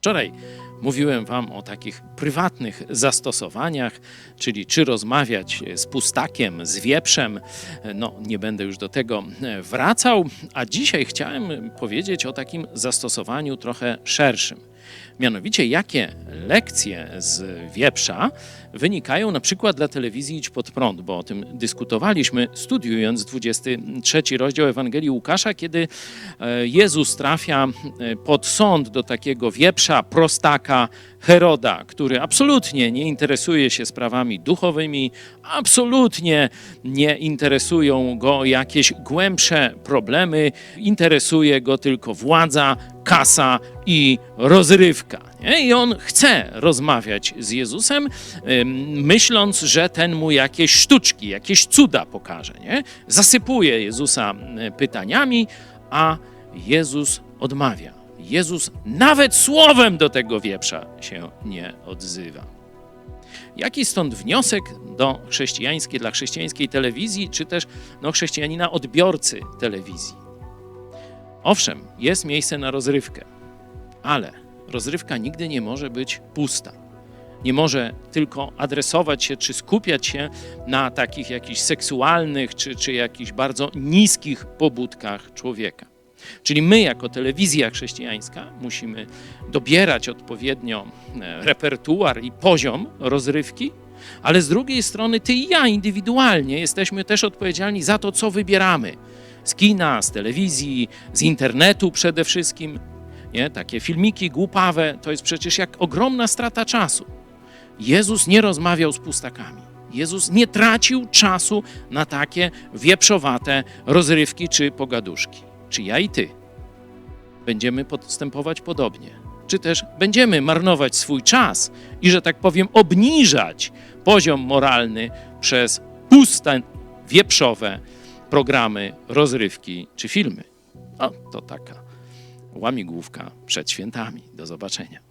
Wczoraj mówiłem Wam o takich prywatnych zastosowaniach, czyli czy rozmawiać z pustakiem, z wieprzem. No, nie będę już do tego e, wracał, a dzisiaj chciałem powiedzieć o takim zastosowaniu trochę szerszym. Mianowicie, jakie lekcje z wieprza wynikają na przykład dla telewizji Idź Pod Prąd, bo o tym dyskutowaliśmy studiując 23 rozdział Ewangelii Łukasza, kiedy e, Jezus trafia e, pod sąd do takiego wieprza, prostaka Heroda, który absolutnie nie interesuje się sprawami duchowymi, absolutnie nie interesują go jakieś głębsze problemy, interesuje go tylko władza, kasa i rozrywka. Nie? I on chce rozmawiać z Jezusem, myśląc, że ten mu jakieś sztuczki, jakieś cuda pokaże. Nie? Zasypuje Jezusa pytaniami, a Jezus odmawia. Jezus nawet słowem do tego wieprza się nie odzywa. Jaki stąd wniosek do chrześcijańskiej, dla chrześcijańskiej telewizji, czy też no, chrześcijanina odbiorcy telewizji? Owszem, jest miejsce na rozrywkę, ale rozrywka nigdy nie może być pusta. Nie może tylko adresować się czy skupiać się na takich jakichś seksualnych czy, czy jakichś bardzo niskich pobudkach człowieka. Czyli my, jako telewizja chrześcijańska, musimy dobierać odpowiednio e, repertuar i poziom rozrywki, ale z drugiej strony ty i ja indywidualnie jesteśmy też odpowiedzialni za to, co wybieramy. Z kina, z telewizji, z internetu przede wszystkim. Nie? Takie filmiki głupawe to jest przecież jak ogromna strata czasu. Jezus nie rozmawiał z pustakami. Jezus nie tracił czasu na takie wieprzowate rozrywki czy pogaduszki. Czy ja i ty będziemy postępować podobnie? Czy też będziemy marnować swój czas i, że tak powiem, obniżać poziom moralny przez puste, wieprzowe programy, rozrywki czy filmy? O, to taka łamigłówka przed świętami. Do zobaczenia.